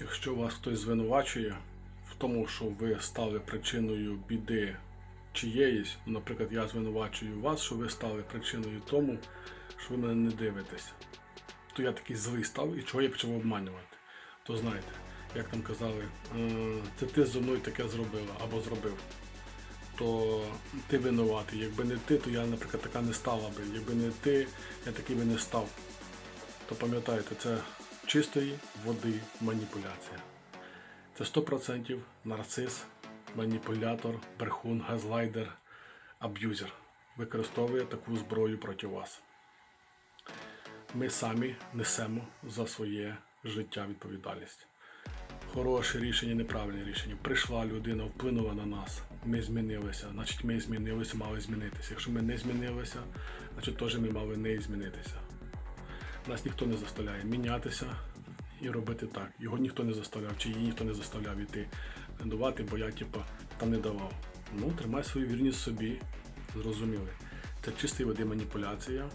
Якщо вас хтось звинувачує в тому, що ви стали причиною біди чиєїсь, ну, наприклад, я звинувачую вас, що ви стали причиною тому, що ви мене не дивитесь, то я такий злий став і чого я почав обманювати. То знаєте, як там казали, «Е, це ти зі мною таке зробила або зробив. То ти винуватий. Якби не ти, то я, наприклад, така не стала би. Якби не ти, я такий би не став. То пам'ятайте, це чистої води маніпуляція. Це 100% нарцис, маніпулятор, брехун, газлайдер, аб'юзер використовує таку зброю проти вас. Ми самі несемо за своє життя відповідальність. Хороше рішення, неправильне рішення. Прийшла людина, вплинула на нас. Ми змінилися. Значить, ми змінилися, мали змінитися. Якщо ми не змінилися, значить теж ми мали не змінитися. Нас ніхто не заставляє мінятися і робити так. Його ніхто не заставляв, чи її ніхто не заставляв іти давати, бо я типу, там не давав. Ну, тримай свою вірність собі, зрозуміли. Це чистої води маніпуляція.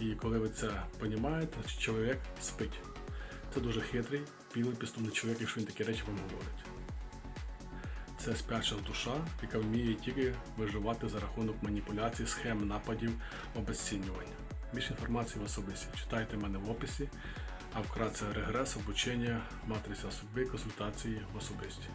І коли ви це розумієте, чоловік спить. Це дуже хитрий, білий підступний чоловік, якщо він такі речі вам говорить. Це спяча душа, яка вміє тільки виживати за рахунок маніпуляцій, схем, нападів, обезцінювання. Більше інформації в особисті. Читайте мене в описі, а вкратце регрес, обучення, матриця судьби, консультації в особисті.